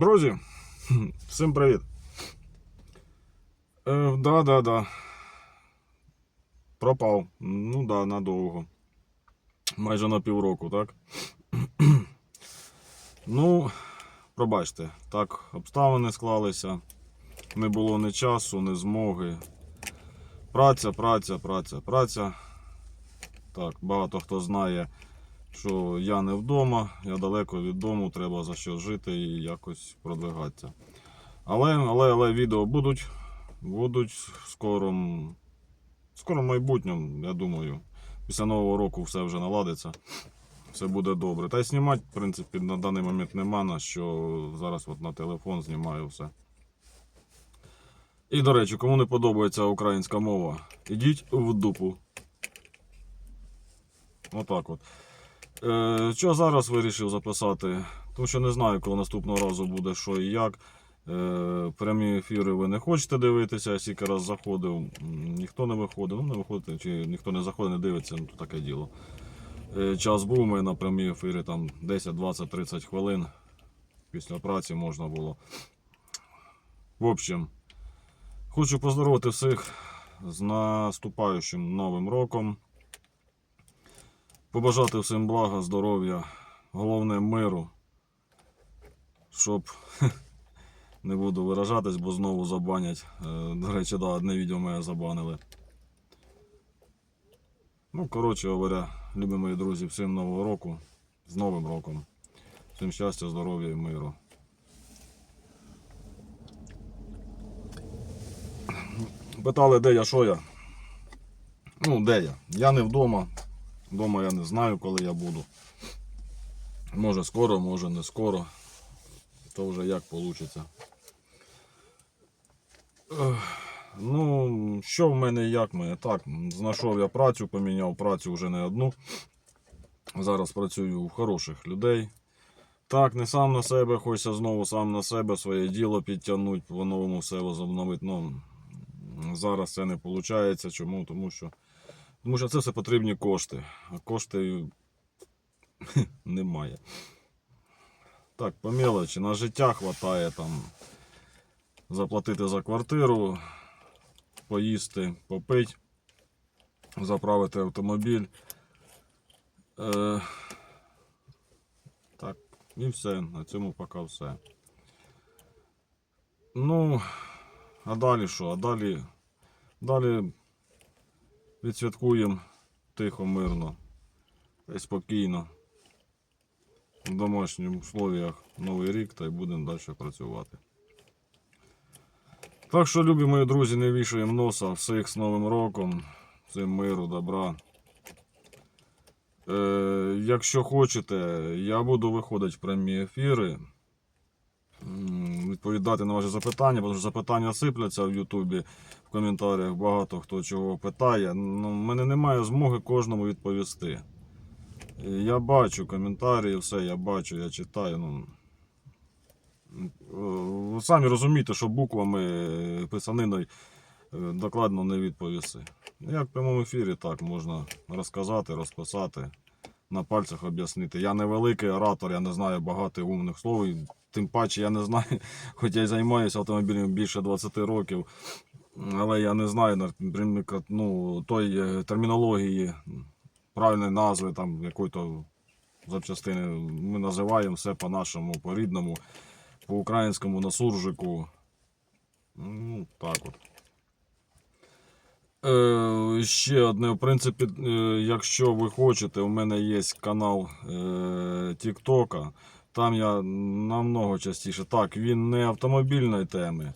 Друзі, всім привіт. Е, да, да, да. Пропав. Ну да, надовго. Майже на півроку, так? ну, пробачте, так обставини склалися. Не було ні часу, ні змоги. Праця, праця, праця, праця. Так, багато хто знає, що я не вдома, я далеко від дому, треба за що жити і якось продвигатися. Але, але, але відео будуть, будуть в скорому, в майбутньому, я думаю. Після Нового року все вже наладиться, все буде добре. Та й знімати, в принципі, на даний момент нема на що зараз от на телефон знімаю все. І, до речі, кому не подобається українська мова, ідіть в дупу. Отак от. Е, що зараз вирішив записати? Тому що не знаю, коли наступного разу буде що і як. Е, прямі ефіри ви не хочете дивитися, я стільки раз заходив, ніхто не виходить, ну не виходить, чи ніхто не заходить, не дивиться, ну то таке діло. Е, час був мене на прямі ефірі там 10, 20, 30 хвилин. Після праці можна було. В общем, хочу поздоровити всіх з наступаючим новим роком. Побажати всім блага, здоров'я, головне миру, щоб не буду виражатись, бо знову забанять. Е, До речі, да, одне відео мене забанили. Ну, коротше говоря, любі мої друзі, всім нового року, з Новим роком. Всім щастя, здоров'я і миру. Питали, де я, що я. Ну, де я? Я не вдома. Дома я не знаю, коли я буду. Може скоро, може не скоро. То вже як вийде. Ну, що в мене і як в мене? Так, знайшов я працю, поміняв працю вже не одну. Зараз працюю у хороших людей. Так, не сам на себе, хочеться знову сам на себе своє діло підтягнути, по-новому все возобновити. Ну, зараз це не виходить. Чому? Тому що тому що це все потрібні кошти. А коштів немає. Так, по мелочі, на життя вистачає там заплатити за квартиру, поїсти, попити, заправити автомобіль. Е, так, і все. На цьому поки все. Ну, а далі що? А далі, далі відсвяткуємо тихо, мирно й спокійно. В домашніх условіях Новий рік та й будемо далі працювати. Так що, любі мої друзі, не вішаємо носа всіх з Новим роком, всім миру, добра. Е, якщо хочете, я буду виходити в прямі ефіри, відповідати на ваші запитання, бо запитання сипляться в Ютубі в коментарях. Багато хто чого питає. Ну, в мене немає змоги кожному відповісти. Я бачу коментарі, все, я бачу, я читаю. Ну, Е, ви самі розумієте, що буквами е, писаниною е, докладно не відповіси. Як в прямому ефірі так можна розказати, розписати, на пальцях об'яснити. Я не великий оратор, я не знаю багато умних слов. і Тим паче я не знаю, хоч я займаюся автомобілем більше 20 років, але я не знаю ну, той е, термінології, правильної назви там якої-то запчастини. Ми називаємо все по-нашому, по-рідному по-українському на суржику. Ну, так от. Е, ще одне, в принципі, е, якщо ви хочете, у мене є канал е, Тіктока. Там я намного частіше. Так, він не автомобільної теми. Е,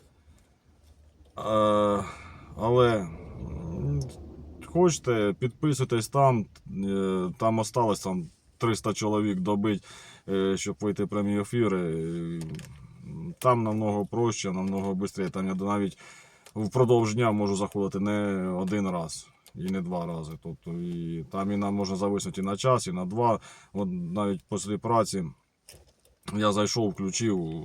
але хочете, підписуйтесь там. Е, там осталось там 300 чоловік добить, е, щоб вийти прямі ефіри. Е, Там намного проще, намного швидше. Там я навіть впродовж дня можу заходити не один раз і не два рази. Тобто і там і нам можна зависнути і на час, і на два. От навіть після праці я зайшов, включив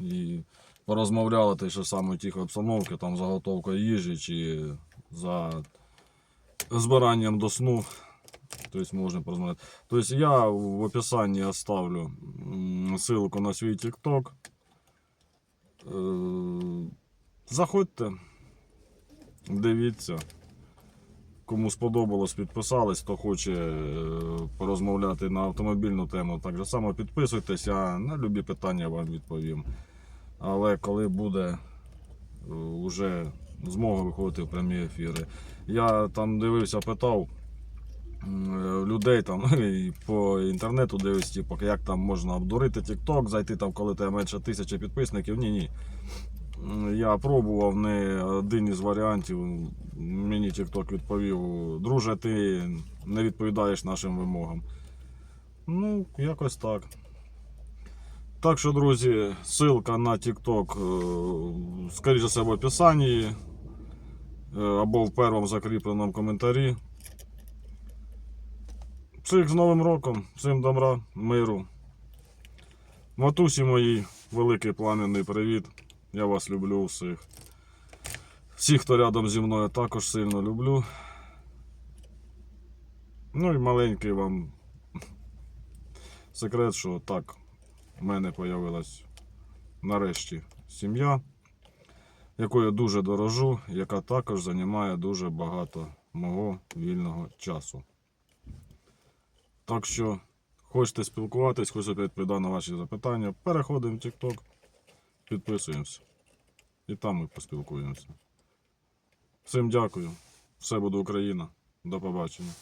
і порозмовляли те, що саме тих обстановки, там заготовка їжі чи за збиранням до сну. Тобто можна порозмовляти. Тобто я в описанні оставлю ссылку на свій TikTok. Е, Заходьте, дивіться. Кому сподобалось, підписались, хто хоче е, порозмовляти на автомобільну тему, так же само підписуйтесь, я на любі питання вам відповім. Але коли буде вже змога виходити в прямі ефіри. Я там дивився, питав е, людей там і по інтернету дивився, типу, як там можна обдурити TikTok, зайти там, коли тебе менше тисячі підписників. Ні, ні. М, Я пробував не один із варіантів. Мені TikTok відповів: друже, ти не відповідаєш нашим вимогам. Ну, якось так. Так що, друзі, ссылка на TikTok, е, скоріше все, в описанні е, або в першому закріпленому коментарі. Всіх з Новим роком, всім добра, миру. Матусі моїй, великий пламенний привіт. Я вас люблю всіх. Всіх, хто рядом зі мною, також сильно люблю. Ну і маленький вам секрет, що так, в мене появилась нарешті сім'я, якою дуже дорожу, яка також займає дуже багато мого вільного часу. Так що, хочете спілкуватись, хочете відповідати на ваші запитання, переходимо в TikTok, підписуємося. І там ми поспілкуємося. Всім дякую. Все буде Україна. До побачення.